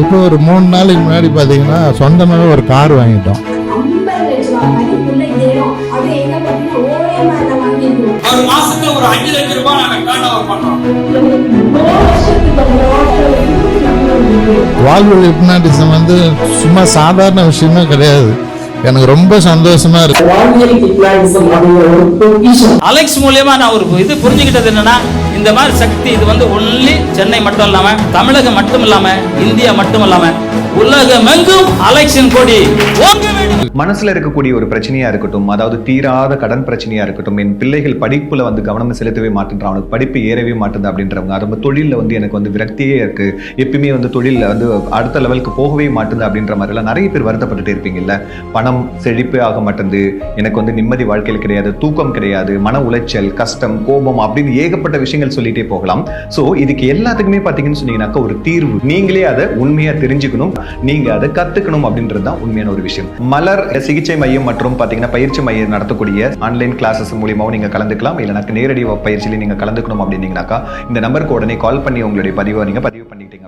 இப்போ ஒரு மூணு நாளைக்கு முன்னாடி பார்த்தீங்கன்னா சொந்தமாகவே ஒரு கார் வாங்கிட்டோம். ஒரு மாசத்துல ஒரு அஞ்சு லட்சம் ரூபாய் நாங்க டேர்ன் ஓவர் பண்றோம். வாழ்வு ஹிப்னாட்டிசம் வந்து சும்மா சாதாரண விஷயமே கிடையாது. எனக்கு ரொம்ப சந்தோஷமா இருக்கு. அலெக்ஸ் மூலியமா நான் ஒரு இது புரிஞ்சுக்கிட்டது என்னன்னா இந்த மாதிரி சக்தி இது வந்து ஒன்லி சென்னை மட்டும் இல்லாம தமிழகம் மட்டும் இல்லாம இந்தியா மட்டும் இல்லாம உலகமெங்கும் அலெக்ஷன் கொடி. ஓங்க மனசில் இருக்கக்கூடிய ஒரு பிரச்சனையாக இருக்கட்டும் அதாவது தீராத கடன் பிரச்சனையாக இருக்கட்டும் என் பிள்ளைகள் படிப்பில் வந்து கவனம் செலுத்தவே மாட்டேன்றான் அவனுக்கு படிப்பு ஏறவே மாட்டேங்குது அப்படின்றவங்க அது தொழிலில் வந்து எனக்கு வந்து விரக்தியே இருக்கு எப்பயுமே வந்து தொழிலில் வந்து அடுத்த லெவலுக்கு போகவே மாட்டேங்குது அப்படின்ற மாதிரிலாம் நிறைய பேர் வருத்தப்பட்டுட்டு இருப்பீங்கல்ல? பணம் செழிப்பே ஆக மாட்டேங்குது எனக்கு வந்து நிம்மதி வாழ்க்கையில் கிடையாது தூக்கம் கிடையாது மன உளைச்சல் கஷ்டம் கோபம் அப்படின்னு ஏகப்பட்ட விஷயங்கள் சொல்லிட்டே போகலாம். ஸோ இதுக்கு எல்லாத்துக்குமே பார்த்தீங்கன்னு சொன்னீங்கன்னாக்கா ஒரு தீர்வு. நீங்களே அதை உண்மையாக தெரிஞ்சுக்கணும் நீங்கள் அதை கற்றுக்கணும் அப்படின்றது தான் உண்மையான ஒரு விஷயம். மலர் சிகிச்சை மையம் மற்றும் பாத்தீங்கன்னா பயிற்சி மையம் நடத்தக்கூடிய ஆன்லைன் கிளாஸஸ் மூலியமாவும் நீங்க கலந்துக்கலாம். இல்லைனாக்கு நேரடி பயிற்சியில நீங்க கலந்துக்கணும் அப்படின்னீங்கன்னாக்கா இந்த நம்பருக்கு உடனே கால் பண்ணி உங்களுடைய பதிவை நீங்க பதிவு பண்ணிட்டீங்க